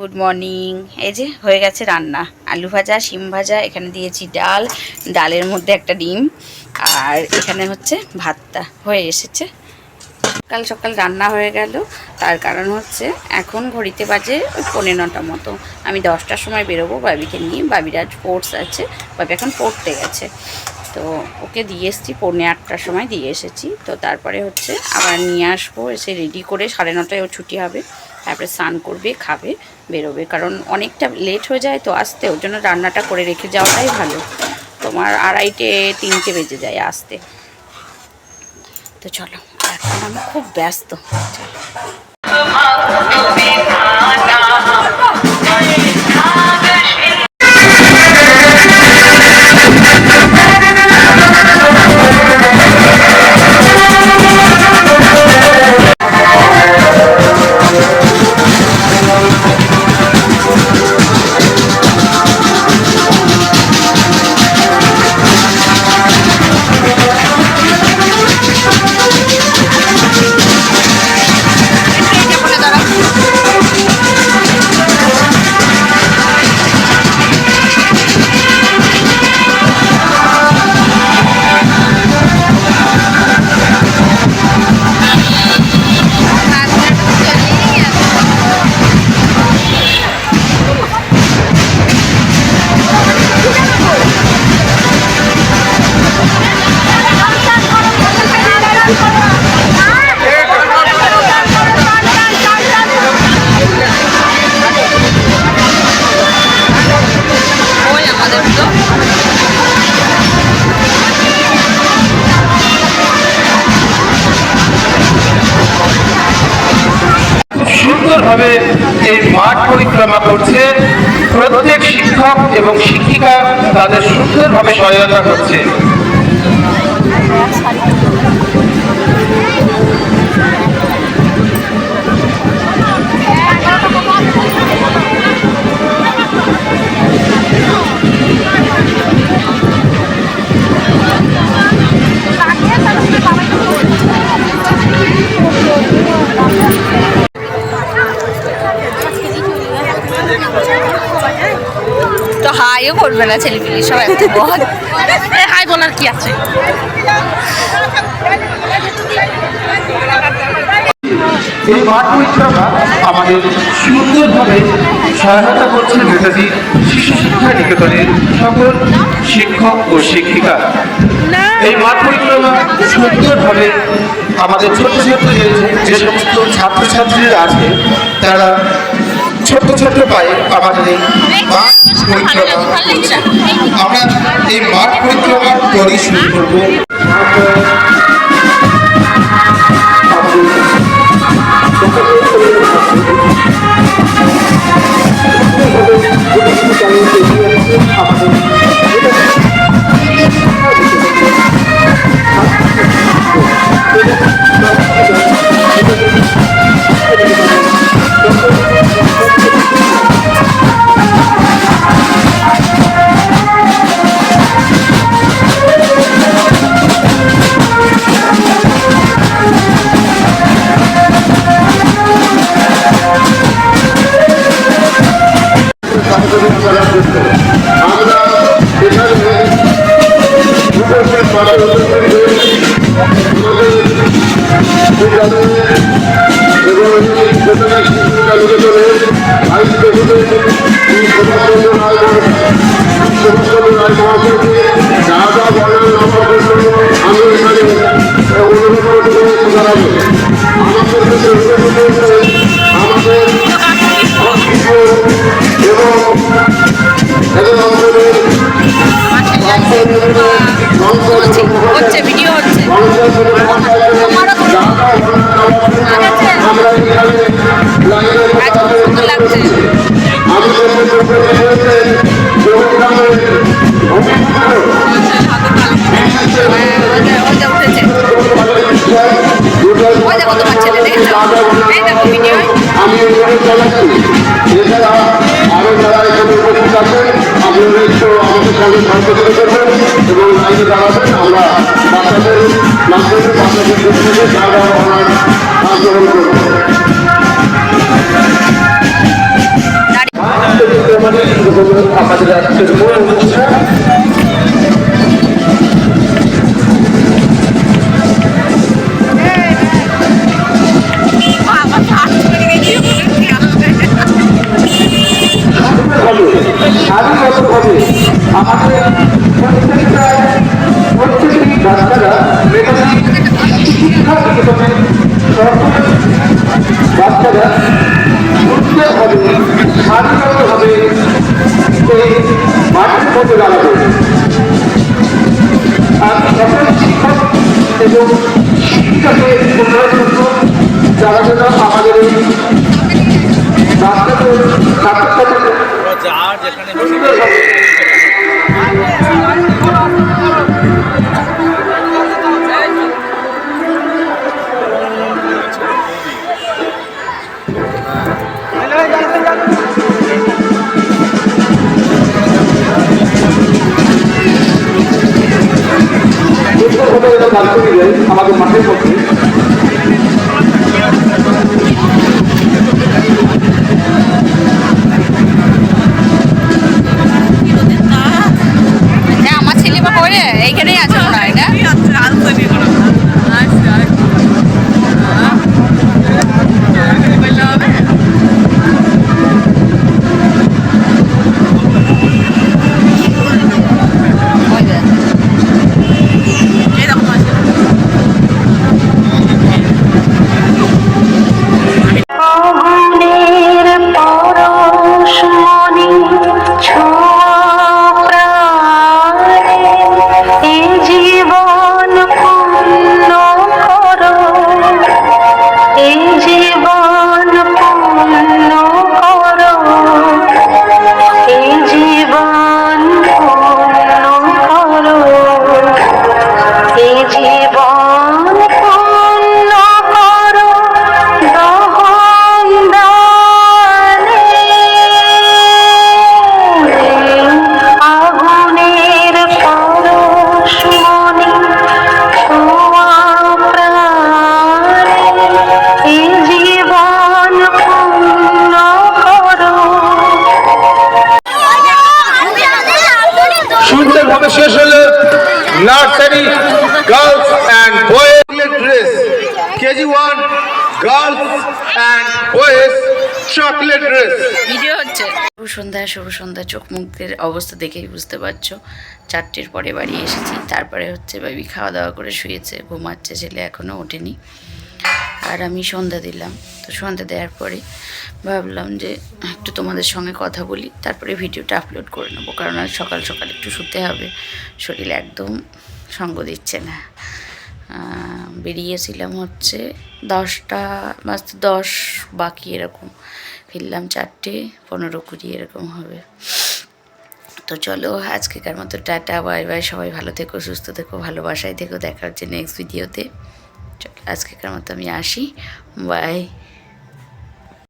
Good morning এই যে হয়ে গেছে রান্না। আলু ভাজা, শিম ভাজা, এখানে দিয়েছি ডাল। ডালের মধ্যে একটা ডিম। আর এখানে হচ্ছে ভাতটা। হয়ে এসেছে। সকাল সকাল রান্না হয়ে গেল। তার কারণ হচ্ছে এখন ঘড়িতে বাজে ওই পৌনে নটা মতো। আমি দশটার সময় বেরোবো বাবিকে নিয়ে। বাবির আজ স্পোর্টস আছে। বাবি এখন পড়তে গেছে। তো ওকে দিয়ে এসেছি। পৌনে আটটার সময় দিয়ে এসেছি। তো তারপরে হচ্ছে আবার নিয়ে আসব। এসে রেডি করে সাড়ে নটায় ও ছুটি হবে। তারপরে স্নান করবে, খাবে, বেরোবে। কারণ অনেকটা লেট হয়ে যায় তো আসতে, ওর জন্য রান্নাটা করে রেখে যাওয়াটাই ভালো। তোমার আড়াইটে তিনটে বেজে যায় আসতে। তো চলো, এখন আমি খুব ব্যস্ত। চলো সুন্দরভাবে এই মাঠ পরিক্রমা করছে। প্রত্যেক শিক্ষক এবং শিক্ষিকা তাদের সুন্দরভাবে সহায়তা করছে। হাইও করবে না ছেলেপিলি সব হাই বলার কি আছে? এই মাঠ আমাদের সুন্দরভাবে সহায়তা করছে নেতাজি শিশু শিক্ষা নিকেতনের সকল শিক্ষক ও শিক্ষিকা। এই মাঠ পরিক্রমা সুন্দরভাবে আমাদের ছোট ছোট যে- যে সমস্ত ছাত্রছাত্রীরা আছে, তারা ছোট ছোট পায়ে আমাদের এই মাঠ পরিক্রমা আমরা এই মাঠ পরিক্রমার করি শুরু করব। চেতনা এই দেখো ভিডিও আমি এখানে চালাচ্ছি এছাড়া আরও করবেন এবং লাইনে দাঁড়াবেন আমরা বাচ্চাদের মাধ্যমে আমাদের আজকের মূল আমাদের প্রত্যেকটা প্রত্যেকটি বাচ্চারা শিক্ষা নিকেতনে বাচ্চারা মাঠের করিয়ে দেয় আমাদের মাঠের মধ্যে হ্যাঁ পড়ে এইখানেই আছে মনে হয় না? Nursery girls and boys dress KG one girls and boys chocolate dress video হচ্ছে। শুভ সন্ধ্যা শুভ সন্ধ্যা। চোখ মুখের অবস্থা দেখেই বুঝতে পারছ। চারটের পরে বাড়ি এসেছি। তারপরে হচ্ছে বেবি খাওয়া দাওয়া করে শুয়েছে ঘুমাচ্ছে ছেলে এখনও ওঠেনি। আর আমি সন্ধ্যা দিলাম। তো সন্ধ্যা দেওয়ার পরে ভাবলাম যে একটু তোমাদের সঙ্গে কথা বলি, তারপরে ভিডিওটা আপলোড করে নেব। কারণ আজ সকাল সকাল একটু শুতে হবে, শরীর একদম সঙ্গ দিচ্ছে না। বেরিয়েছিলাম হচ্ছে দশটা বাজতে দশ বাকি এরকম। ফিরলাম চারটে, পনেরো কুড়ি এরকম হবে। তো চলো, আজকেকার মতো টাটা, বাই বাই, সবাই ভালো থেকো, সুস্থ থেকো, ভালোবাসায় থেকো। দেখা হচ্ছে নেক্সট ভিডিওতে আজকেকার মতো আমি আসি। বাই